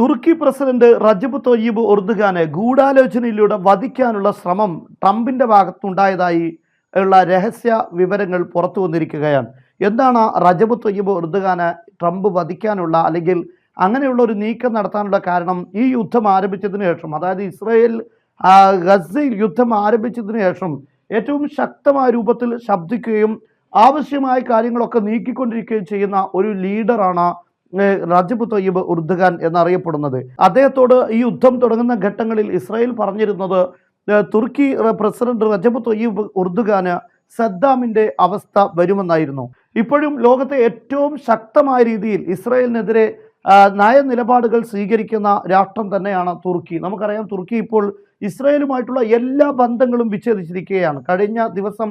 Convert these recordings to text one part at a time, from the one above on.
തുർക്കി president Recep Thoyyib ഉർദുഖാനെ ഗൂഢാലോചനയിലൂടെ വധിക്കാനുള്ള ശ്രമം ട്രംപിന്റെ ഭാഗത്തുണ്ടായതായി ഉള്ള രഹസ്യ വിവരങ്ങൾ പുറത്തു വന്നിരിക്കുകയാണ്. എന്താണ് റജബ് തൊയ്യബ് ഉർദുഖാനെ ട്രംപ് വധിക്കാനുള്ള അല്ലെങ്കിൽ അങ്ങനെയുള്ള ഒരു നീക്കം നടത്താനുള്ള കാരണം ഈ യുദ്ധം ആരംഭിച്ചതിന് ശേഷം? അതായത് ഇസ്രയേൽ ഗസയിൽ യുദ്ധം ആരംഭിച്ചതിന് ശേഷം ഏറ്റവും ശക്തമായ രൂപത്തിൽ ശബ്ദിക്കുകയും ആവശ്യമായ കാര്യങ്ങളൊക്കെ നീക്കിക്കൊണ്ടിരിക്കുകയും ചെയ്യുന്ന ഒരു ലീഡറാണ് റജബ് തൊയ്യബ് ഉർദുഖാൻ എന്നറിയപ്പെടുന്നത്. അദ്ദേഹത്തോട് ഈ യുദ്ധം തുടങ്ങുന്ന ഘട്ടങ്ങളിൽ ഇസ്രായേൽ പറഞ്ഞിരുന്നത് തുർക്കി പ്രസിഡന്റ് റജബ് തൊയ്യബ് ഉർദുഖാന് സദ്ദാമിന്റെ അവസ്ഥ വരുമെന്നായിരുന്നു. ഇപ്പോഴും ലോകത്തെ ഏറ്റവും ശക്തമായ രീതിയിൽ ഇസ്രായേലിനെതിരെ നയനിലപാടുകൾ സ്വീകരിക്കുന്ന രാഷ്ട്രം തന്നെയാണ് തുർക്കി. നമുക്കറിയാം തുർക്കി ഇപ്പോൾ ഇസ്രായേലുമായിട്ടുള്ള എല്ലാ ബന്ധങ്ങളും വിച്ഛേദിച്ചിരിക്കുകയാണ്. കഴിഞ്ഞ ദിവസം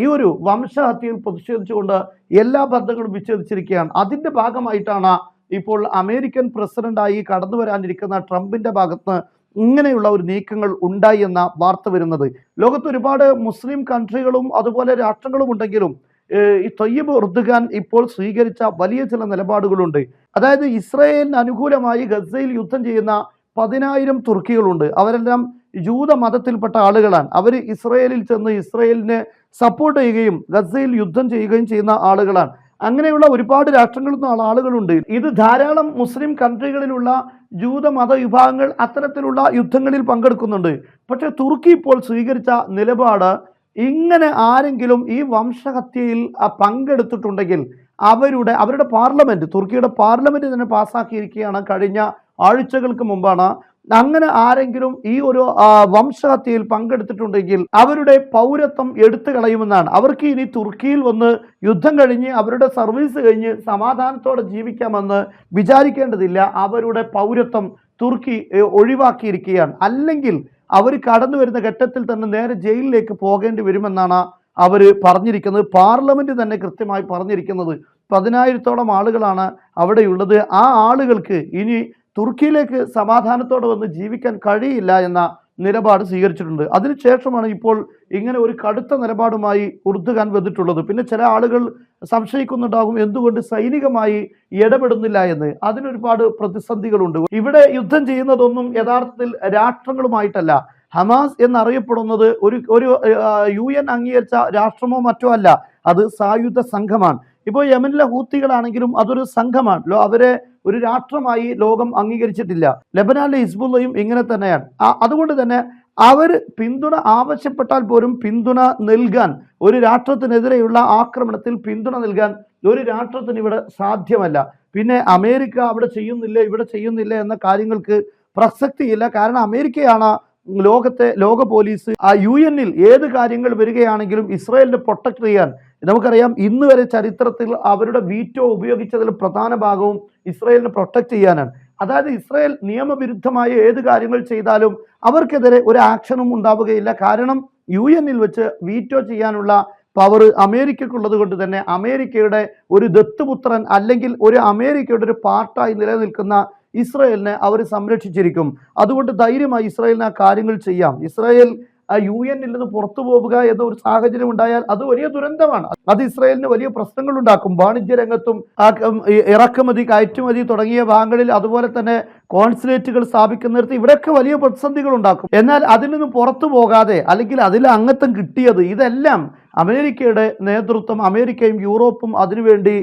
ഈ ഒരു വംശഹത്യയിൽ പ്രതിഷേധിച്ചുകൊണ്ട് എല്ലാ ബന്ധങ്ങളും വിച്ഛേദിച്ചിരിക്കുകയാണ്. അതിന്റെ ഭാഗമായിട്ടാണ് ഇപ്പോൾ അമേരിക്കൻ പ്രസിഡന്റായി കടന്നു വരാനിരിക്കുന്ന ട്രംപിന്റെ ഭാഗത്ത് ഇങ്ങനെയുള്ള ഒരു നീക്കങ്ങൾ ഉണ്ടായി എന്ന വാർത്ത വരുന്നത്. ലോകത്ത് ഒരുപാട് മുസ്ലിം കൺട്രികളും അതുപോലെ രാഷ്ട്രങ്ങളും ഉണ്ടെങ്കിലും ഈ തൊയ്യബ് ഉർദുഖാൻ ഇപ്പോൾ സ്വീകരിച്ച വലിയ ചില നിലപാടുകളുണ്ട്. അതായത് ഇസ്രായേലിന് അനുകൂലമായി ഗസയിൽ യുദ്ധം ചെയ്യുന്ന പതിനായിരം തുർക്കികളുണ്ട്. അവരെല്ലാം ജൂത മതത്തിൽപ്പെട്ട ആളുകളാണ്. അവർ ഇസ്രായേലിൽ ചെന്ന് ഇസ്രായേലിനെ സപ്പോർട്ട് ചെയ്യുകയും ഗസയിൽ യുദ്ധം ചെയ്യുകയും ചെയ്യുന്ന ആളുകളാണ്. അങ്ങനെയുള്ള ഒരുപാട് രാഷ്ട്രങ്ങളിൽ നിന്നുള്ള ആളുകളുണ്ട്. ഇത് ധാരാളം മുസ്ലിം കൺട്രികളിലുള്ള ജൂത മത വിഭാഗങ്ങൾ അത്തരത്തിലുള്ള യുദ്ധങ്ങളിൽ പങ്കെടുക്കുന്നുണ്ട്. പക്ഷേ തുർക്കി ഇപ്പോൾ സ്വീകരിച്ച നിലപാട് ഇങ്ങനെ ആരെങ്കിലും ഈ വംശഹത്യയിൽ പങ്കെടുത്തിട്ടുണ്ടെങ്കിൽ അവരുടെ അവരുടെ പാർലമെന്റ് തുർക്കിയുടെ പാർലമെന്റ് തന്നെ പാസ്സാക്കിയിരിക്കുകയാണ് കഴിഞ്ഞ ആഴ്ചകൾക്ക് മുമ്പാണ് അങ്ങനെ ആരെങ്കിലും ഈ ഒരു വംശഹത്യയിൽ പങ്കെടുത്തിട്ടുണ്ടെങ്കിൽ അവരുടെ പൗരത്വം എടുത്തു കളയുമെന്നാണ്. അവർക്ക് ഇനി തുർക്കിയിൽ വന്ന് യുദ്ധം കഴിഞ്ഞ് അവരുടെ സർവീസ് കഴിഞ്ഞ് സമാധാനത്തോടെ ജീവിക്കാമെന്ന് വിചാരിക്കേണ്ടതില്ല. അവരുടെ പൗരത്വം തുർക്കി ഒഴിവാക്കിയിരിക്കുകയാണ്. അല്ലെങ്കിൽ അവർ കടന്നു വരുന്ന ഘട്ടത്തിൽ തന്നെ നേരെ ജയിലിലേക്ക് പോകേണ്ടി വരുമെന്നാണ് അവർ പറഞ്ഞിരിക്കുന്നത്. പാർലമെന്റ് തന്നെ കൃത്യമായി പറഞ്ഞിരിക്കുന്നത്. പതിനായിരത്തോളം ആളുകളാണ് അവിടെയുള്ളത്. ആ ആളുകൾക്ക് ഇനി തുർക്കിയിലേക്ക് സമാധാനത്തോടെ വന്ന് ജീവിക്കാൻ കഴിയില്ല എന്ന നിലപാട് സ്വീകരിച്ചിട്ടുണ്ട്. അതിനുശേഷമാണ് ഇപ്പോൾ ഇങ്ങനെ ഒരു കടുത്ത നിലപാടുമായി ഉറുദുഖാൻ വന്നിട്ടുള്ളത്. പിന്നെ ചില ആളുകൾ സംശയിക്കുന്നുണ്ടാകും എന്തുകൊണ്ട് സൈനികമായി ഇടപെടുന്നില്ല എന്ന്. അതിനൊരുപാട് പ്രതിസന്ധികളുണ്ട്. ഇവിടെ യുദ്ധം ചെയ്യുന്നതൊന്നും യഥാർത്ഥത്തിൽ രാഷ്ട്രങ്ങളുമായിട്ടല്ല. ഹമാസ് എന്നറിയപ്പെടുന്നത് ഒരു ഒരു യു എൻ അംഗീകരിച്ച രാഷ്ട്രമോ മറ്റോ അല്ല. അത് സായുധ സംഘമാണ്. ഇപ്പോൾ യമനിലെ ഹൂത്തികളാണെങ്കിലും അതൊരു സംഘമാണല്ലോ അവരെ ഒരു രാഷ്ട്രമായി ലോകം അംഗീകരിച്ചിട്ടില്ല. ലബനാനിലെ ഹിസ്ബുള്ളയും ഇങ്ങനെ തന്നെയാണ്. അതുകൊണ്ട് തന്നെ അവർ പിന്തുണ ആവശ്യപ്പെട്ടാൽ പോലും പിന്തുണ നൽകാൻ ഒരു രാഷ്ട്രത്തിനെതിരെയുള്ള ആക്രമണത്തിൽ പിന്തുണ നൽകാൻ ഒരു രാഷ്ട്രത്തിന് ഇവിടെ സാധ്യമല്ല. പിന്നെ അമേരിക്ക അവിടെ ചെയ്യുന്നില്ല ഇവിടെ ചെയ്യുന്നില്ല എന്ന കാര്യങ്ങൾക്ക് പ്രസക്തിയില്ല. കാരണം അമേരിക്കയാണ് ലോകത്തെ ലോക പോലീസ്. ആ യു എന്നിൽ ഏത് കാര്യങ്ങൾ വരികയാണെങ്കിലും ഇസ്രായേലിനെ പ്രൊട്ടക്ട് ചെയ്യാൻ നമുക്കറിയാം ഇന്ന് വരെ ചരിത്രത്തിൽ അവരുടെ വീറ്റോ ഉപയോഗിച്ചതിൽ പ്രധാന ഭാഗവും ഇസ്രായേലിനെ പ്രൊട്ടക്ട് ചെയ്യാനാണ്. അതായത് ഇസ്രയേൽ നിയമവിരുദ്ധമായ ഏത് കാര്യങ്ങൾ ചെയ്താലും അവർക്കെതിരെ ഒരു ആക്ഷനും ഉണ്ടാവുകയില്ല. കാരണം യു എന്നിൽ വെച്ച് വീറ്റോ ചെയ്യാനുള്ള പവർ അമേരിക്കക്കുള്ളത് കൊണ്ട് തന്നെ അമേരിക്കയുടെ ഒരു ദത്തുപുത്രൻ അല്ലെങ്കിൽ ഒരു അമേരിക്കയുടെ ഒരു പാർട്ടായി നിലനിൽക്കുന്ന ഇസ്രയേലിനെ അവർ സംരക്ഷിച്ചിരിക്കും. അതുകൊണ്ട് ധൈര്യമായി ഇസ്രയേലിന് ആ കാര്യങ്ങൾ ചെയ്യാം. ഇസ്രായേൽ ആ യു എന്നിൽ നിന്ന് പുറത്തു പോവുക എന്ന ഒരു സാഹചര്യം ഉണ്ടായാൽ അത് വലിയ ദുരന്തമാണ്. അത് ഇസ്രായേലിന് വലിയ പ്രശ്നങ്ങൾ ഉണ്ടാക്കും. വാണിജ്യ രംഗത്തും ഇറക്കുമതി കയറ്റുമതി തുടങ്ങിയ ഭാഗങ്ങളിൽ അതുപോലെ തന്നെ കോൺസുലേറ്റുകൾ സ്ഥാപിക്കുന്നിടത്ത് ഇവിടെയൊക്കെ വലിയ പ്രതിസന്ധികൾ ഉണ്ടാക്കും. എന്നാൽ അതിൽ നിന്ന് പുറത്തു പോകാതെ അല്ലെങ്കിൽ അതിൽ അംഗത്വം കിട്ടിയത് ഇതെല്ലാം അമേരിക്കയുടെ നേതൃത്വം അമേരിക്കയും യൂറോപ്പും അതിനുവേണ്ടി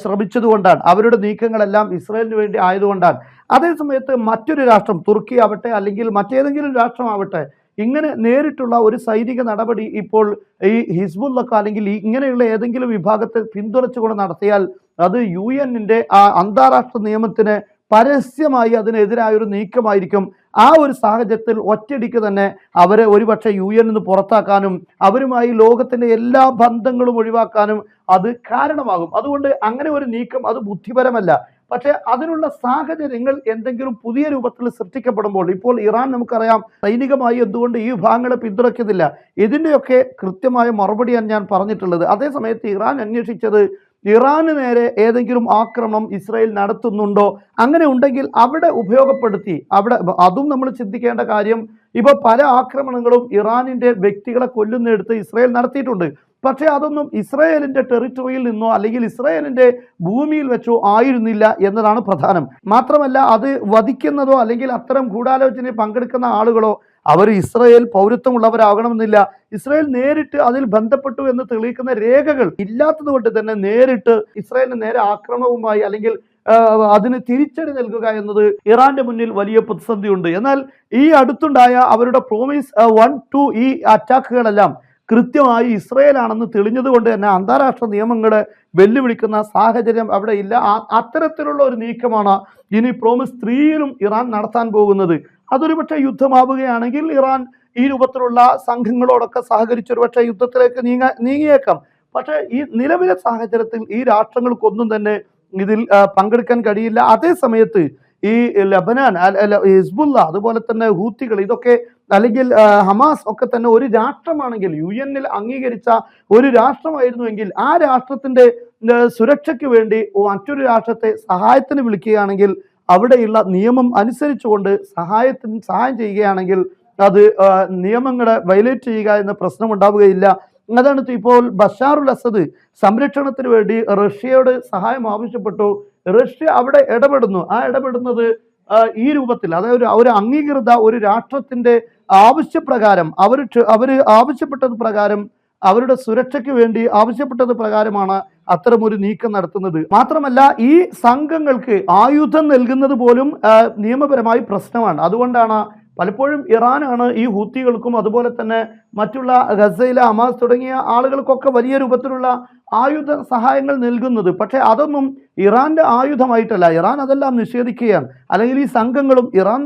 ശ്രമിച്ചതുകൊണ്ടാണ്. അവരുടെ നീക്കങ്ങളെല്ലാം ഇസ്രായേലിന് വേണ്ടി ആയതുകൊണ്ടാണ്. അതേസമയത്ത് മറ്റൊരു രാഷ്ട്രം തുർക്കി ആവട്ടെ അല്ലെങ്കിൽ മറ്റേതെങ്കിലും രാഷ്ട്രമാവട്ടെ ഇങ്ങനെ നേരിട്ടുള്ള ഒരു സൈനിക നടപടി ഇപ്പോൾ ഈ ഹിസ്ബുള്ളൊക്കെ അല്ലെങ്കിൽ ഇങ്ങനെയുള്ള ഏതെങ്കിലും വിഭാഗത്തെ പിന്തുണച്ചുകൊണ്ട് നടത്തിയാൽ അത് യു എന്നിന്റെ ആ അന്താരാഷ്ട്ര നിയമത്തിന് പരസ്യമായി അതിനെതിരായ ഒരു നീക്കമായിരിക്കും. ആ ഒരു സാഹചര്യത്തിൽ ഒറ്റയടിക്ക് തന്നെ അവരെ ഒരുപക്ഷെ യു എൻ നിന്ന് പുറത്താക്കാനും അവരുമായി ലോകത്തിന്റെ എല്ലാ ബന്ധങ്ങളും ഒഴിവാക്കാനും അത് കാരണമാകും. അതുകൊണ്ട് അങ്ങനെ ഒരു നീക്കം അത് ബുദ്ധിപരമല്ല. പക്ഷേ അതിനുള്ള സാഹചര്യങ്ങൾ എന്തെങ്കിലും പുതിയ രൂപത്തിൽ സൃഷ്ടിക്കപ്പെടുമ്പോൾ ഇപ്പോൾ ഇറാൻ നമുക്കറിയാം സൈനികമായി എന്തുകൊണ്ട് ഈ വിഭാഗങ്ങളെ പിന്തുണയ്ക്കുന്നില്ല. ഇതിന്റെയൊക്കെ കൃത്യമായ മറുപടിയാണ് ഞാൻ പറഞ്ഞിട്ടുള്ളത്. അതേസമയത്ത് ഇറാൻ അന്വേഷിച്ചത് ഇറാന് നേരെ ഏതെങ്കിലും ആക്രമണം ഇസ്രായേൽ നടത്തുന്നുണ്ടോ? അങ്ങനെ ഉണ്ടെങ്കിൽ അവിടെ ഉപയോഗപ്പെടുത്തി അവിടെ അതും നമ്മൾ ചിന്തിക്കേണ്ട കാര്യം ഇപ്പോൾ പല ആക്രമണങ്ങളും ഇറാനിന്റെ വ്യക്തികളെ കൊല്ലുന്നിടത്ത് ഇസ്രായേൽ നടത്തിയിട്ടുണ്ട്. പക്ഷേ അതൊന്നും ഇസ്രായേലിന്റെ ടെറിറ്ററിയിൽ നിന്നോ അല്ലെങ്കിൽ ഇസ്രായേലിന്റെ ഭൂമിയിൽ വെച്ചോ ആയിരുന്നില്ല എന്നതാണ് പ്രധാനം. മാത്രമല്ല അത് വധിക്കുന്നതോ അല്ലെങ്കിൽ അത്തരം ഗൂഢാലോചനയിൽ പങ്കെടുക്കുന്ന ആളുകളോ അവർ ഇസ്രായേൽ പൗരത്വമുള്ളവരാകണമെന്നില്ല. ഇസ്രായേൽ നേരിട്ട് അതിൽ ബന്ധപ്പെട്ടു എന്ന് തെളിയിക്കുന്ന രേഖകൾ ഇല്ലാത്തത് കൊണ്ട് തന്നെ നേരിട്ട് ഇസ്രായേലിന് നേരെ ആക്രമണവുമായി അല്ലെങ്കിൽ അതിന് തിരിച്ചടി നൽകുക എന്നത് ഇറാന്റെ മുന്നിൽ വലിയ പ്രതിസന്ധിയുണ്ട്. എന്നാൽ ഈ അടുത്തുണ്ടായ അവരുടെ പ്രോമിസ് വൺ ടു ഈ അറ്റാക്കുകളെല്ലാം കൃത്യമായി ഇസ്രയേലാണെന്ന് തെളിഞ്ഞതുകൊണ്ട് തന്നെ അന്താരാഷ്ട്ര നിയമങ്ങളെ വെല്ലുവിളിക്കുന്ന സാഹചര്യം അവിടെ ഇല്ല. അത്തരത്തിലുള്ള ഒരു നീക്കമാണ് ഇനി പ്രോമിസ് ത്രീയിലും ഇറാൻ നടത്താൻ പോകുന്നത്. അതൊരു പക്ഷേ യുദ്ധമാവുകയാണെങ്കിൽ ഇറാൻ ഈ രൂപത്തിലുള്ള സംഘങ്ങളോടൊക്കെ സഹകരിച്ച് ഒരു പക്ഷേ യുദ്ധത്തിലേക്ക് നീങ്ങ നീങ്ങിയേക്കാം. പക്ഷേ ഈ നിലവിലെ സാഹചര്യത്തിൽ ഈ രാഷ്ട്രങ്ങൾക്കൊന്നും തന്നെ ഇതിൽ പങ്കെടുക്കാൻ കഴിയില്ല. അതേ സമയത്ത് ഈ ലബനാൻ ഹിസ്ബുല്ല അതുപോലെ തന്നെ ഹൂത്തികൾ ഇതൊക്കെ അല്ലെങ്കിൽ ഹമാസ് ഒക്കെ തന്നെ ഒരു രാഷ്ട്രമാണെങ്കിൽ യു എന്നിൽ അംഗീകരിച്ച ഒരു രാഷ്ട്രമായിരുന്നുവെങ്കിൽ ആ രാഷ്ട്രത്തിന്റെ സുരക്ഷയ്ക്ക് വേണ്ടി മറ്റൊരു രാഷ്ട്രത്തെ സഹായത്തിന് വിളിക്കുകയാണെങ്കിൽ അവിടെയുള്ള നിയമം അനുസരിച്ചുകൊണ്ട് സഹായത്തിന് സഹായം ചെയ്യുകയാണെങ്കിൽ അത് നിയമങ്ങളെ വയലേറ്റ് ചെയ്യുക എന്ന പ്രശ്നം ഉണ്ടാവുകയില്ല. അതാണ് ഇപ്പോൾ ബഷാറുൽ അസദ് സംരക്ഷണത്തിന് വേണ്ടി റഷ്യയോട് സഹായം ആവശ്യപ്പെട്ടു. റഷ്യ അവിടെ ഇടപെടുന്നു. ആ ഇടപെടുന്നത് ഈ രൂപത്തിൽ അതായത് ഒരു- അംഗീകൃത ഒരു രാഷ്ട്രത്തിന്റെ ആവശ്യപ്രകാരം അവർ അവർ ആവശ്യപ്പെട്ടത് പ്രകാരം അവരുടെ സുരക്ഷയ്ക്ക് വേണ്ടി ആവശ്യപ്പെട്ടത് പ്രകാരമാണ് അത്തരമൊരു നീക്കം നടത്തുന്നത്. മാത്രമല്ല ഈ സംഘങ്ങൾക്ക് ആയുധം നൽകുന്നത് പോലും നിയമപരമായി പ്രശ്നമാണ്. അതുകൊണ്ടാണ് പലപ്പോഴും ഇറാനാണ് ഈ ഹൂത്തികൾക്കും അതുപോലെ തന്നെ മറ്റുള്ള ഗസയിലെ അമാസ് തുടങ്ങിയ ആളുകൾക്കൊക്കെ വലിയ രൂപത്തിലുള്ള ആയുധ സഹായങ്ങൾ നൽകുന്നത്. പക്ഷേ അതൊന്നും ഇറാന്റെ ആയുധമായിട്ടല്ല. ഇറാൻ അതെല്ലാം നിഷേധിക്കുകയാണ്. അല്ലെങ്കിൽ ഈ സംഘങ്ങളും ഇറാൻ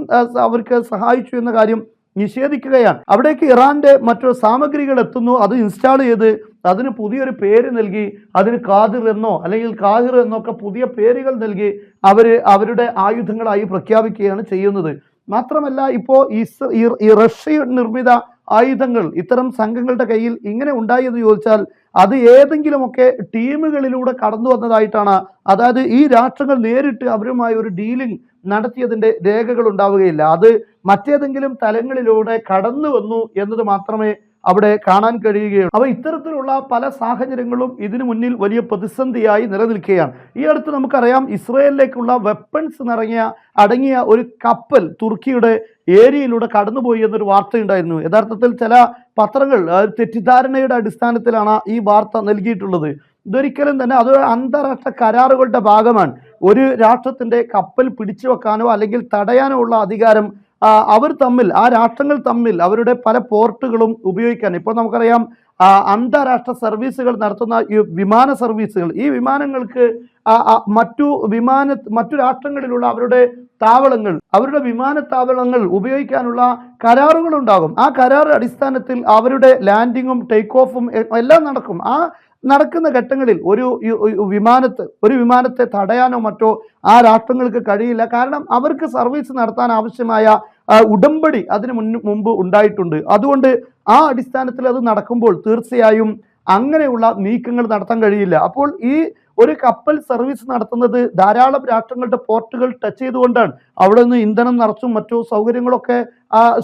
അവർക്ക് സഹായിച്ചു എന്ന കാര്യം നിഷേധിക്കുകയാണ്. അവിടേക്ക് ഇറാന്റെ മറ്റു സാമഗ്രികൾ എത്തുന്നു. അത് ഇൻസ്റ്റാൾ ചെയ്ത് അതിന് പുതിയൊരു പേര് നൽകി അതിന് കാതിർ എന്നോ അല്ലെങ്കിൽ കാഹിർ എന്നൊക്കെ പുതിയ പേരുകൾ നൽകി അവർ അവരുടെ ആയുധങ്ങളായി പ്രഖ്യാപിക്കുകയാണ് ചെയ്യുന്നത്. മാത്രമല്ല ഇപ്പോൾ ഈ- റഷ്യ നിർമ്മിത ആയുധങ്ങൾ ഇത്തരം സംഘങ്ങളുടെ കയ്യിൽ ഇങ്ങനെ ഉണ്ടായി എന്ന് ചോദിച്ചാൽ അത് ഏതെങ്കിലുമൊക്കെ ടീമുകളിലൂടെ കടന്നു വന്നതായിട്ടാണ്. അതായത് ഈ രാഷ്ട്രങ്ങൾ നേരിട്ട് അവരുമായി ഒരു ഡീലിംഗ് നടത്തിയതിന്റെ രേഖകൾ ഉണ്ടാവുകയില്ല. അത് മറ്റേതെങ്കിലും തലങ്ങളിലൂടെ കടന്നു വന്നു എന്നത് മാത്രമേ അവിടെ കാണാൻ കഴിയുകയുള്ളൂ. അപ്പോൾ ഇത്തരത്തിലുള്ള പല സാഹചര്യങ്ങളും ഇതിനു മുന്നിൽ വലിയ പ്രതിസന്ധിയായി നിലനിൽക്കുകയാണ്. ഈ അടുത്ത് നമുക്കറിയാം ഇസ്രയേലിലേക്കുള്ള വെപ്പൺസ് നിറങ്ങിയ അടങ്ങിയ ഒരു കപ്പൽ തുർക്കിയുടെ ഏരിയയിലൂടെ കടന്നുപോയി എന്നൊരു വാർത്തയുണ്ടായിരുന്നു. യഥാർത്ഥത്തിൽ ചില പത്രങ്ങൾ തെറ്റിദ്ധാരണയുടെ അടിസ്ഥാനത്തിലാണ് ഈ വാർത്ത നൽകിയിട്ടുള്ളത്. ഇതൊരിക്കലും തന്നെ അത് അന്താരാഷ്ട്ര കരാറുകളുടെ ഭാഗമാണ്. ഒരു രാഷ്ട്രത്തിന്റെ കപ്പൽ പിടിച്ചു വെക്കാനോ അല്ലെങ്കിൽ തടയാനോ ഉള്ള അധികാരം അവർ തമ്മിൽ ആ രാഷ്ട്രങ്ങൾ തമ്മിൽ അവരുടെ പല പോർട്ടുകളും ഉപയോഗിക്കാൻ. ഇപ്പോൾ നമുക്കറിയാം അന്താരാഷ്ട്ര സർവീസുകൾ നടത്തുന്ന ഈ വിമാന സർവീസുകൾ ഈ വിമാനങ്ങൾക്ക് മറ്റു വിമാന മറ്റു രാഷ്ട്രങ്ങളിലുള്ള അവരുടെ താവളങ്ങൾ അവരുടെ വിമാനത്താവളങ്ങൾ ഉപയോഗിക്കാനുള്ള കരാറുകൾ ഉണ്ടാകും ആ കരാർ അടിസ്ഥാനത്തിൽ അവരുടെ ലാൻഡിങ്ങും ടേക്ക് ഓഫും എല്ലാം നടക്കും. ആ നടക്കുന്ന ഘട്ടങ്ങളിൽ ഒരു വിമാനത്ത് ഒരു വിമാനത്തെ തടയാനോ മറ്റോ ആ രാഷ്ട്രങ്ങൾക്ക് കഴിയില്ല. കാരണം അവർക്ക് സർവീസ് നടത്താൻ ആവശ്യമായ ഉടമ്പടി അതിന് മുൻ മുമ്പ് ഉണ്ടായിട്ടുണ്ട്. അതുകൊണ്ട് ആ അടിസ്ഥാനത്തിൽ അത് നടക്കുമ്പോൾ തീർച്ചയായും അങ്ങനെയുള്ള നീക്കങ്ങൾ നടത്താൻ കഴിയില്ല. അപ്പോൾ ഈ ഒരു കപ്പൽ സർവീസ് നടത്തുന്നത് ധാരാളം രാഷ്ട്രങ്ങളുടെ പോർട്ടുകൾ ടച്ച് ചെയ്തുകൊണ്ടാണ്. അവിടെ നിന്ന് ഇന്ധനം നിറച്ചും മറ്റു സൗകര്യങ്ങളൊക്കെ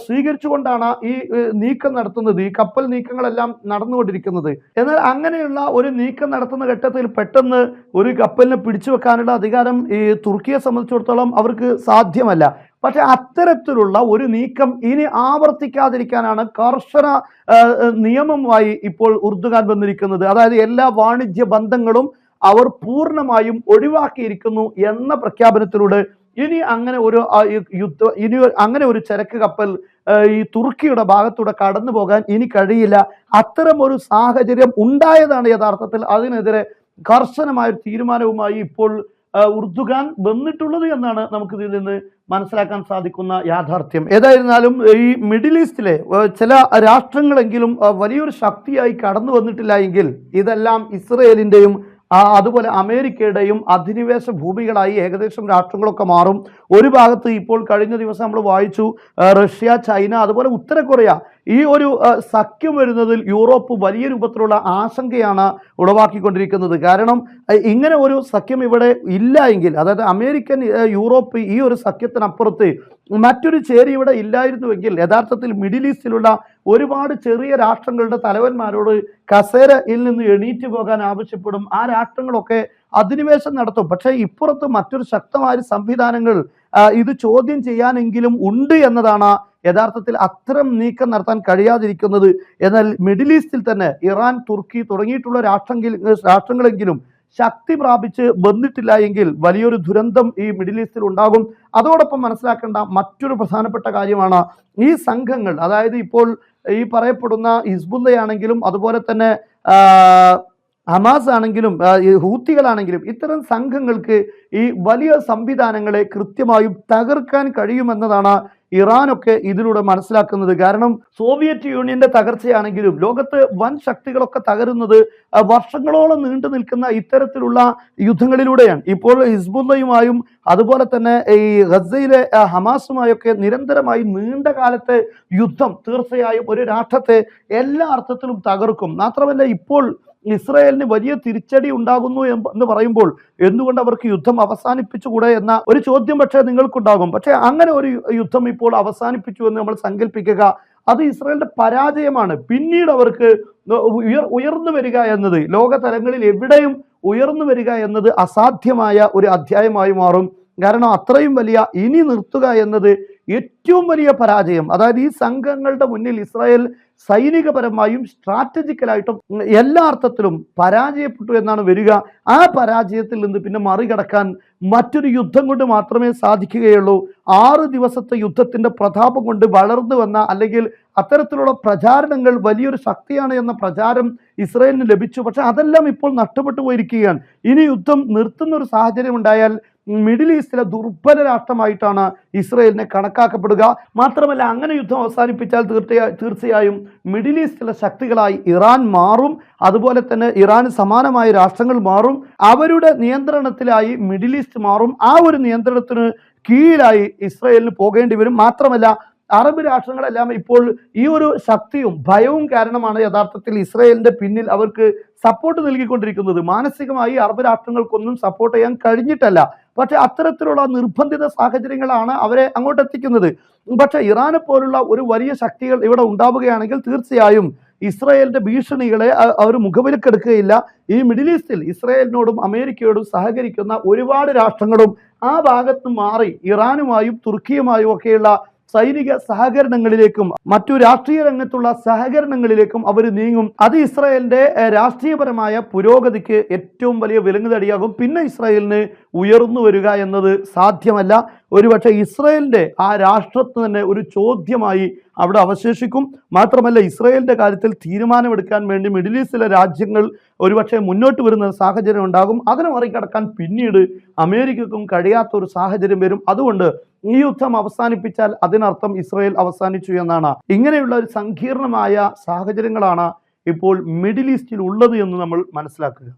സ്വീകരിച്ചുകൊണ്ടാണ് ഈ നീക്കം നടത്തുന്നത്. ഈ കപ്പൽ നീക്കങ്ങളെല്ലാം നടന്നുകൊണ്ടിരിക്കുന്നത്. എന്നാൽ അങ്ങനെയുള്ള ഒരു നീക്കം നടത്തുന്ന ഘട്ടത്തിൽ പെട്ടെന്ന് ഒരു കപ്പലിനെ പിടിച്ചു വെക്കാനുള്ള അധികാരം ഈ തുർക്കിയെ സംബന്ധിച്ചിടത്തോളം അവർക്ക് സാധ്യമല്ല. പക്ഷെ അത്തരത്തിലുള്ള ഒരു നീക്കം ഇനി ആവർത്തിക്കാതിരിക്കാനാണ് കർശന ആ, ഇപ്പോൾ ഉർദുഖാൻ വന്നിരിക്കുന്നത്. അതായത് എല്ലാ വാണിജ്യ ബന്ധങ്ങളും അവർ പൂർണമായും ഒഴിവാക്കിയിരിക്കുന്നു എന്ന പ്രഖ്യാപനത്തിലൂടെ ഇനി അങ്ങനെ ഒരു യുദ്ധ ഇനി അങ്ങനെ ഒരു ചരക്ക് കപ്പൽ ഈ തുർക്കിയുടെ ഭാഗത്തൂടെ കടന്നു പോകാൻ ഇനി കഴിയില്ല. അത്തരം ഒരു സാഹചര്യം ഉണ്ടായതാണ് യഥാർത്ഥത്തിൽ. അതിനെതിരെ കർശനമായ തീരുമാനവുമായി ഇപ്പോൾ ഉർദുഖാൻ വന്നിട്ടുള്ളത് എന്നാണ് നമുക്ക് ഇതിൽ നിന്ന് മനസ്സിലാക്കാൻ സാധിക്കുന്ന യാഥാർത്ഥ്യം. ഏതായിരുന്നാലും ഈ മിഡിൽ ഈസ്റ്റിലെ ചില രാഷ്ട്രങ്ങളെങ്കിലും വലിയൊരു ശക്തിയായി കടന്നു വന്നിട്ടില്ല എങ്കിൽ ഇതെല്ലാം ഇസ്രയേലിന്റെയും അതുപോലെ അമേരിക്കയുടെയും അധിനിവേശ ഭൂമികളായി ഏകദേശം രാഷ്ട്രങ്ങളൊക്കെ മാറും. ഒരു ഭാഗത്ത് ഇപ്പോൾ കഴിഞ്ഞ ദിവസം നമ്മൾ വായിച്ചു റഷ്യ ചൈന അതുപോലെ ഉത്തര കൊറിയ ഈ ഒരു സഖ്യം വരുന്നതിൽ യൂറോപ്പ് വലിയ രൂപത്തിലുള്ള ആശങ്കയാണ് ഉളവാക്കിക്കൊണ്ടിരിക്കുന്നത്. കാരണം ഇങ്ങനെ ഒരു സഖ്യം ഇവിടെ ഇല്ല എങ്കിൽ അതായത് അമേരിക്കൻ യൂറോപ്പ് ഈ ഒരു സഖ്യത്തിനപ്പുറത്ത് മറ്റൊരു ചേരി ഇവിടെ ഇല്ലായിരുന്നുവെങ്കിൽ യഥാർത്ഥത്തിൽ മിഡിൽ ഈസ്റ്റിലുള്ള ഒരുപാട് ചെറിയ രാഷ്ട്രങ്ങളുടെ തലവന്മാരോട് കസേരയിൽ നിന്ന് എണീറ്റ് പോകാൻ ആവശ്യപ്പെടും. ആ രാഷ്ട്രങ്ങളൊക്കെ അധിനിവേശം നടത്തും. പക്ഷേ ഇപ്പുറത്ത് മറ്റൊരു ശക്തമായ സംവിധാനങ്ങൾ ഇത് ചോദ്യം ചെയ്യാനെങ്കിലും ഉണ്ട് എന്നതാണ് യഥാർത്ഥത്തിൽ അത്തരം നീക്കം നടത്താൻ കഴിയാതിരിക്കുന്നത് എന്നാൽ മിഡിൽ ഈസ്റ്റിൽ തന്നെ ഇറാൻ തുർക്കി തുടങ്ങിയിട്ടുള്ള രാഷ്ട്രങ്കിൽ രാഷ്ട്രങ്ങളെങ്കിലും ശക്തി പ്രാപിച്ച് വന്നിട്ടില്ല എങ്കിൽ വലിയൊരു ദുരന്തം ഈ മിഡിൽ ഈസ്റ്റിൽ ഉണ്ടാകും. അതോടൊപ്പം മനസ്സിലാക്കേണ്ട മറ്റൊരു പ്രധാനപ്പെട്ട കാര്യമാണ് ഈ സംഘങ്ങൾ. അതായത് ഇപ്പോൾ ഈ പറയപ്പെടുന്ന ഹിസ്ബുല്ലയാണെങ്കിലും അതുപോലെ തന്നെ ഹമാസ് ആണെങ്കിലും ഹൂത്തികളാണെങ്കിലും ഇത്തരം സംഘങ്ങൾക്ക് ഈ വലിയ സംവിധാനങ്ങളെ കൃത്യമായും തകർക്കാൻ കഴിയുമെന്നതാണ് ഇറാനൊക്കെ ഇതിലൂടെ മനസ്സിലാക്കുന്നത് കാരണം സോവിയറ്റ് യൂണിയന്റെ തകർച്ചയാണെങ്കിലും ലോകത്ത് വൻ ശക്തികളൊക്കെ തകരുന്നത് വർഷങ്ങളോളം നീണ്ടു നിൽക്കുന്ന ഇത്തരത്തിലുള്ള യുദ്ധങ്ങളിലൂടെയാണ്. ഇപ്പോൾ ഹിസ്ബുല്ലയുമായും അതുപോലെ തന്നെ ഈ ഗസയിലെ ഹമാസുമായൊക്കെ നിരന്തരമായി നീണ്ട കാലത്തെ യുദ്ധം തീർച്ചയായും ഒരു രാഷ്ട്രത്തെ എല്ലാ അർത്ഥത്തിലും തകർക്കും. മാത്രമല്ല ഇപ്പോൾ ഇസ്രയേലിന് വലിയ തിരിച്ചടി ഉണ്ടാകുന്നു എന്ന് പറയുമ്പോൾ എന്തുകൊണ്ട് അവർക്ക് യുദ്ധം അവസാനിപ്പിച്ചുകൂടെ എന്ന ഒരു ചോദ്യം പക്ഷേ നിങ്ങൾക്കുണ്ടാകും. പക്ഷേ അങ്ങനെ ഒരു യുദ്ധം ഇപ്പോൾ അവസാനിപ്പിച്ചു എന്ന് നമ്മൾ സങ്കല്പിക്കുക അത് ഇസ്രയേലിന്റെ പരാജയമാണ്. പിന്നീട് അവർക്ക് ഉയർ ഉയർന്നു വരിക എന്നത് ലോക തലങ്ങളിൽ എവിടെയും ഉയർന്നു വരിക എന്നത് അസാധ്യമായ ഒരു അധ്യായമായി മാറും. കാരണം അത്രയും വലിയ ഇനി നിർത്തുക എന്നത് ഏറ്റവും വലിയ പരാജയം അതായത് ഈ സംഘങ്ങളുടെ മുന്നിൽ ഇസ്രായേൽ സൈനികപരമായും സ്ട്രാറ്റജിക്കലായിട്ടും എല്ലാ അർത്ഥത്തിലും പരാജയപ്പെട്ടു എന്നാണ് വരിക. ആ പരാജയത്തിൽ നിന്ന് പിന്നെ മറികടക്കാൻ മറ്റൊരു യുദ്ധം കൊണ്ട് മാത്രമേ സാധിക്കുകയുള്ളൂ. ആറ് ദിവസത്തെ യുദ്ധത്തിന്റെ പ്രതാപം കൊണ്ട് വളർന്നു വന്ന അല്ലെങ്കിൽ അത്തരത്തിലുള്ള പ്രചാരണങ്ങൾ വലിയൊരു ശക്തിയാണ് എന്ന പ്രചാരം ഇസ്രയേലിന് ലഭിച്ചു. പക്ഷെ അതെല്ലാം ഇപ്പോൾ നഷ്ടപ്പെട്ടു പോയിരിക്കുകയാണ്. ഇനി യുദ്ധം നിർത്തുന്ന ഒരു സാഹചര്യം ഉണ്ടായാൽ മിഡിൽ ഈസ്റ്റിലെ ദുർബല രാഷ്ട്രമായിട്ടാണ് ഇസ്രയേലിനെ കണക്കാക്കപ്പെടുക. മാത്രമല്ല അങ്ങനെ യുദ്ധം അവസാനിപ്പിച്ചാൽ തീർച്ചയായും തീർച്ചയായും മിഡിൽ ഈസ്റ്റിലെ ശക്തികളായി ഇറാൻ മാറും. അതുപോലെ തന്നെ ഇറാന് സമാനമായ രാഷ്ട്രങ്ങൾ മാറും. അവരുടെ നിയന്ത്രണത്തിലായി മിഡിൽ ഈസ്റ്റ് മാറും. ആ ഒരു നിയന്ത്രണത്തിന് കീഴിലായി ഇസ്രയേലിന് പോകേണ്ടി വരും. മാത്രമല്ല അറബ് രാഷ്ട്രങ്ങളെല്ലാം ഇപ്പോൾ ഈ ഒരു ശക്തിയും ഭയവും കാരണമാണ് യഥാർത്ഥത്തിൽ ഇസ്രയേലിന്റെ പിന്നിൽ അവർക്ക് സപ്പോർട്ട് നൽകിക്കൊണ്ടിരിക്കുന്നത്. മാനസികമായി അറബ് രാഷ്ട്രങ്ങൾക്കൊന്നും സപ്പോർട്ട് ചെയ്യാൻ കഴിഞ്ഞിട്ടല്ല. പക്ഷെ അത്തരത്തിലുള്ള നിർബന്ധിത സാഹചര്യങ്ങളാണ് അവരെ അങ്ങോട്ട് എത്തിക്കുന്നത് പക്ഷെ ഇറാനെ പോലുള്ള ഒരു വലിയ ശക്തികൾ ഇവിടെ ഉണ്ടാവുകയാണെങ്കിൽ തീർച്ചയായും ഇസ്രയേലിന്റെ ഭീഷണികളെ അവർ മുഖവിലക്കെടുക്കുകയില്ല. ഈ മിഡിൽ ഈസ്റ്റിൽ ഇസ്രയേലിനോടും അമേരിക്കയോടും സഹകരിക്കുന്ന ഒരുപാട് രാഷ്ട്രങ്ങളും ആ ഭാഗത്ത് മാറി ഇറാനുമായും തുർക്കിയുമായും ഒക്കെയുള്ള സൈനിക സഹകരണങ്ങളിലേക്കും മറ്റു രാഷ്ട്രീയ രംഗത്തുള്ള സഹകരണങ്ങളിലേക്കും അവർ നീങ്ങും. അത് ഇസ്രായേലിന്റെ രാഷ്ട്രീയപരമായ പുരോഗതിക്ക് ഏറ്റവും വലിയ വിലങ്ങുതടിയാകും. പിന്നെ ഇസ്രായേലിന് ഉയർന്നു വരിക എന്നത് സാധ്യമല്ല. ഒരുപക്ഷെ ഇസ്രായേലിന്റെ ആ രാഷ്ട്രത്തിന് തന്നെ ഒരു ചോദ്യമായി അവിടെ അവശേഷിക്കും. മാത്രമല്ല ഇസ്രായേലിന്റെ കാര്യത്തിൽ തീരുമാനമെടുക്കാൻ വേണ്ടി മിഡിൽ ഈസ്റ്റിലെ രാജ്യങ്ങൾ ഒരുപക്ഷെ മുന്നോട്ട് വരുന്ന സാഹചര്യം ഉണ്ടാകും. അതിനെ മറികടക്കാൻ പിന്നീട് അമേരിക്കക്കും കഴിയാത്ത ഒരു സാഹചര്യം വരും. അതുകൊണ്ട് ഈ യുദ്ധം അവസാനിപ്പിച്ചാൽ അതിനർത്ഥം ഇസ്രയേൽ അവസാനിച്ചു എന്നാണ്. ഇങ്ങനെയുള്ള ഒരു സങ്കീർണമായ സാഹചര്യങ്ങളാണ് ഇപ്പോൾ മിഡിൽ ഈസ്റ്റിൽ ഉള്ളത് എന്ന് നമ്മൾ മനസ്സിലാക്കുക.